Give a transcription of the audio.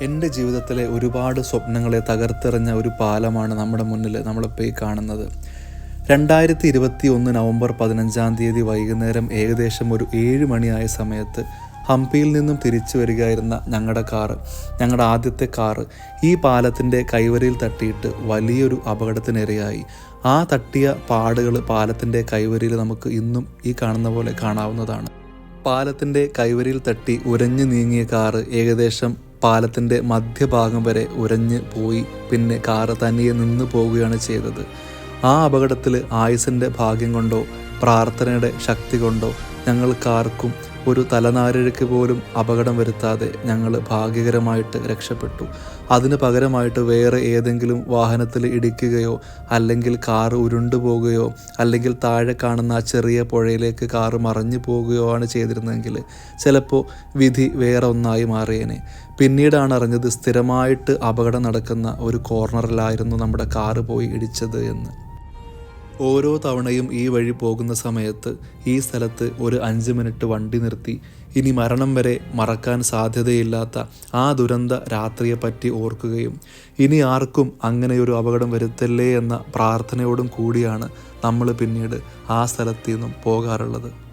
എന്റെ ജീവിതത്തിലെ ഒരുപാട് സ്വപ്നങ്ങളെ തകർത്തെറിഞ്ഞ ഒരു പാലമാണ് നമ്മുടെ മുന്നിൽ നമ്മളിപ്പോൾ ഈ കാണുന്നത്. രണ്ടായിരത്തി ഇരുപത്തി ഒന്ന് നവംബർ പതിനഞ്ചാം തീയതി വൈകുന്നേരം ഏകദേശം ഒരു ഏഴ് മണിയായ സമയത്ത് ഹംപിയിൽ നിന്നും തിരിച്ചു വരികയായിരുന്ന ഞങ്ങളുടെ കാറ് ഞങ്ങളുടെ ആദ്യത്തെ കാറ് ഈ പാലത്തിന്റെ കൈവരിയിൽ തട്ടിയിട്ട് വലിയൊരു അപകടത്തിനിരയായി. ആ തട്ടിയ പാടുകൾ പാലത്തിന്റെ കൈവരിയിൽ നമുക്ക് ഇന്നും ഈ കാണുന്ന പോലെ കാണാവുന്നതാണ്. പാലത്തിന്റെ കൈവരിയിൽ തട്ടി ഉരഞ്ഞു നീങ്ങിയ കാറ് ഏകദേശം പാലത്തിന്റെ മധ്യഭാഗം വരെ ഉരഞ്ഞ് പോയി പിന്നെ കാറ് തനിയെ നിന്ന് പോവുകയാണ് ചെയ്തത്. ആ അപകടത്തിൽ ആയുസിന്റെ ഭാഗ്യം കൊണ്ടോ പ്രാർത്ഥനയുടെ ശക്തി കൊണ്ടോ ഞങ്ങൾക്കാർക്കും ഒരു തലനാരിഴയ്ക്ക് പോലും അപകടം വരുത്താതെ ഞങ്ങൾ ഭാഗ്യകരമായിട്ട് രക്ഷപ്പെട്ടു. അതിന് പകരമായിട്ട് വേറെ ഏതെങ്കിലും വാഹനത്തിൽ ഇടിക്കുകയോ അല്ലെങ്കിൽ കാറ് ഉരുണ്ടു പോകുകയോ അല്ലെങ്കിൽ താഴെ കാണുന്ന ആ ചെറിയ പുഴയിലേക്ക് കാറ് മറിഞ്ഞു പോകുകയോ ആണ് ചെയ്തിരുന്നതെങ്കിൽ ചിലപ്പോൾ വിധി വേറെ ഒന്നായി മാറിയേനെ. പിന്നീടാണ് അറിഞ്ഞത് സ്ഥിരമായിട്ട് അപകടം നടക്കുന്ന ഒരു കോർണറിലായിരുന്നു നമ്മുടെ കാറ് പോയി ഇടിച്ചത് എന്ന്. ഓരോ തവണയും ഈ വഴി പോകുന്ന സമയത്ത് ഈ സ്ഥലത്ത് ഒരു അഞ്ച് മിനിറ്റ് വണ്ടി നിർത്തി. ഇനി മരണം വരെ മറക്കാൻ സാധ്യതയില്ലാത്ത ആ ദുരന്ത രാത്രിയെപ്പറ്റി ഓർക്കുകയും ഇനി ആർക്കും അങ്ങനെയൊരു അപകടം വരുത്തല്ലേ എന്ന പ്രാർത്ഥനയോടും കൂടിയാണ് നമ്മൾ പിന്നീട് ആ സ്ഥലത്തു നിന്നും പോകാറുള്ളത്.